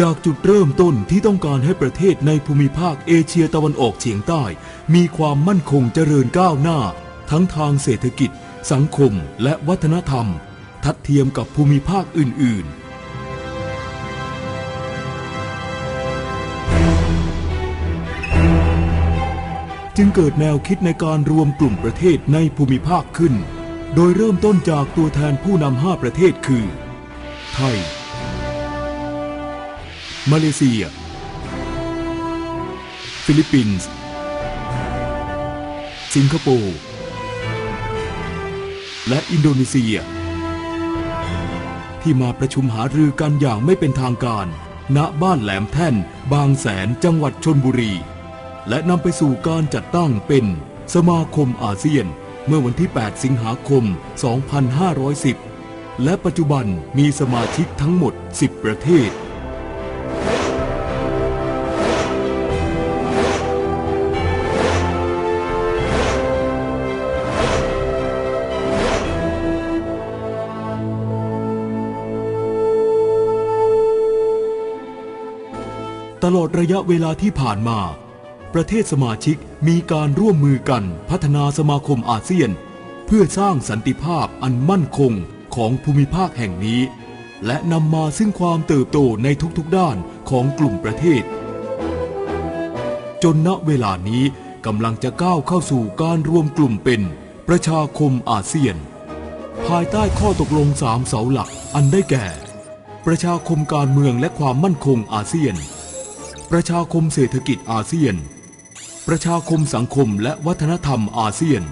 จากจุดเริ่มต้นที่ต้องการให้ประเทศในภูมิภาคเอเชียตะวันออกเฉียงใต้ มีความมั่นคงเจริญก้าวหน้า ทั้งทางเศรษฐกิจ สังคมและวัฒนธรรม ทัดเทียมกับภูมิภาคอื่น ๆจึงเกิดแนวคิดในการรวมกลุ่มประเทศในภูมิภาคขึ้น โดยเริ่มต้นจากตัวแทนผู้นำห้าประเทศคือ ไทย มาเลเซีย ฟิลิปปินส์ สิงคโปร์ และอินโดนีเซีย ที่มาประชุมหารือกันอย่างไม่เป็นทางการ ณบ้านแหลมแท่น บางแสนจังหวัดชนบุรี และนำไปสู่การจัดตั้งเป็นสมาคมอาเซียนเมื่อวันที่ 8 สิงหาคม 2510 และปัจจุบันมีสมาชิกทั้งหมด 10 ประเทศ ตลอดระยะเวลาที่ผ่านมา ประเทศสมาชิกมีการร่วมมือกันพัฒนาสมาคมอาเซียน เพื่อสร้างสันติภาพอันมั่นคงของภูมิภาคแห่งนี้ และนำมาซึ่งความเติบโตในทุกๆด้านของกลุ่มประเทศ จนณเวลานี้กำลังจะก้าวเข้าสู่การรวมกลุ่มเป็นประชาคมอาเซียน ภายใต้ข้อตกลงสามเสาหลักอันได้แก่ ประชาคมการเมืองและความมั่นคงอาเซียน ประชาคมเศรษฐกิจอาเซียน ประชาคมสังคมและวัฒนธรรมอาเซียน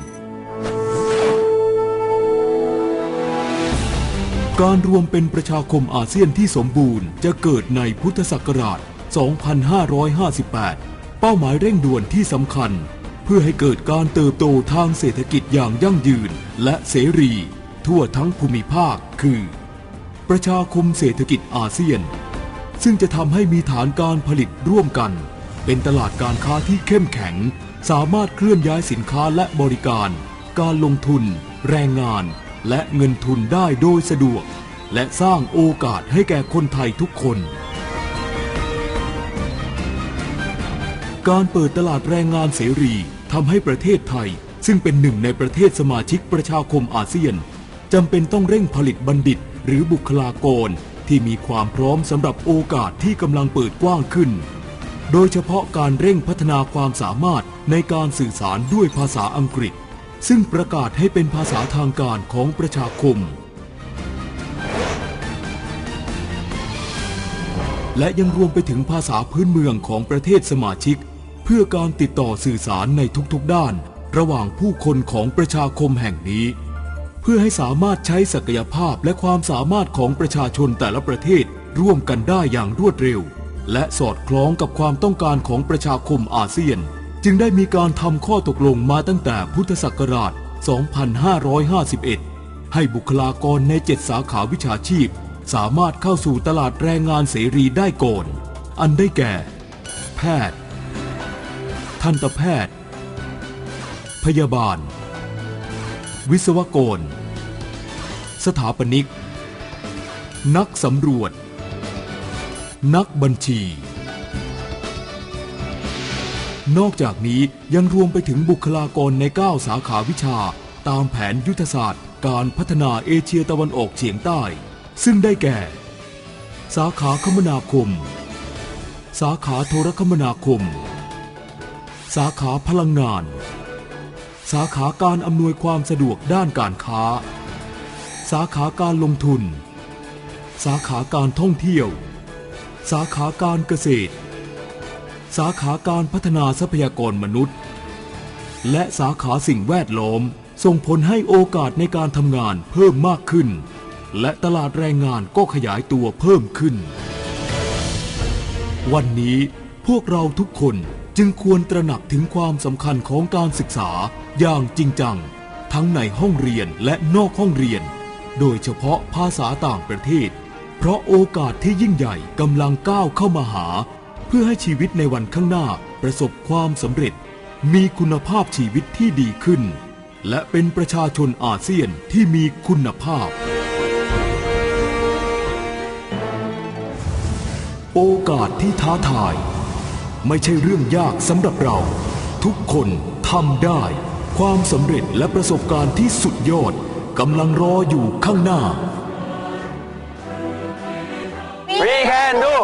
การรวมเป็นประชาคมอาเซียนที่สมบูรณ์จะเกิดในพุทธศักราช 2558 เป้าหมายเร่งด่วนที่สำคัญ เพื่อให้เกิดการเติบโตทางเศรษฐกิจอย่างยั่งยืนและเสรี ทั่วทั้งภูมิภาคคือ ประชาคมเศรษฐกิจอาเซียน ซึ่งจะทำให้มีฐานการผลิตร่วมกัน เป็นตลาดการค้าที่เข้มแข็ง สามารถเคลื่อนย้ายสินค้าและบริการ การลงทุน แรงงาน และเงินทุนได้โดยสะดวก และสร้างโอกาสให้แก่คนไทยทุกคน การเปิดตลาดแรงงานเสรีทำให้ประเทศไทย ซึ่งเป็นหนึ่งในประเทศสมาชิกประชาคมอาเซียนจำเป็นต้องเร่งผลิตบัณฑิต หรือบุคลากร ที่มีความพร้อมสำหรับโอกาสที่กำลังเปิดกว้างขึ้น โดยเฉพาะการเร่งพัฒนาความสามารถในการสื่อสารด้วยภาษาอังกฤษ ซึ่งประกาศให้เป็นภาษาทางการของประชาคม และยังรวมไปถึงภาษาพื้นเมืองของประเทศสมาชิก เพื่อการติดต่อสื่อสารในทุกๆด้าน ระหว่างผู้คนของประชาคมแห่งนี้ เพื่อให้สามารถใช้ศักยภาพและความสามารถของประชาชนแต่ละประเทศร่วมกันได้อย่างรวดเร็ว และสอดคล้องกับความต้องการของประชาคมอาเซียน จึงได้มีการทำข้อตกลงมาตั้งแต่พุทธศักราช 2551 ให้บุคลากรใน 7 สาขาวิชาชีพ สามารถเข้าสู่ตลาดแรงงานเสรีได้ก่อน อันได้แก่ แพทย์ ทันตแพทย์ พยาบาล วิศวกร สถาปนิก นักสำรวจ นักบัญชี นอกจากนี้ยังรวมไปถึงบุคลากรใน 9 สาขาวิชา ตามแผนยุทธศาสตร์ การพัฒนาเอเชียตะวันออกเฉียงใต้ ซึ่งได้แก่ สาขาคมนาคม สาขาโทรคมนาคม สาขาพลังงาน สาขาการอำนวยความสะดวกด้านการค้า สาขาการลงทุน สาขาการท่องเที่ยว สาขาการเกษตร สาขาการพัฒนาทรัพยากรมนุษย์ และสาขาสิ่งแวดล้อม ส่งผลให้โอกาสในการทำงานเพิ่มมากขึ้น และตลาดแรงงานก็ขยายตัวเพิ่มขึ้น วันนี้พวกเราทุกคน จึงควรตระหนักถึงความสำคัญของการศึกษาอย่างจริงจัง ทั้งในห้องเรียนและนอกห้องเรียน โดยเฉพาะภาษาต่างประเทศ เพราะโอกาสที่ยิ่งใหญ่กำลังก้าวเข้ามาหา เพื่อให้ชีวิตในวันข้างหน้าประสบความสำเร็จ มีคุณภาพชีวิตที่ดีขึ้น และเป็นประชาชนอาเซียนที่มีคุณภาพ โอกาสที่ท้าทาย ไม่ใช่เรื่องยากสำหรับเรา ทุกคนทำได้ ความสำเร็จและประสบการณ์ที่สุดยอดกำลังรออยู่ข้างหน้า We can do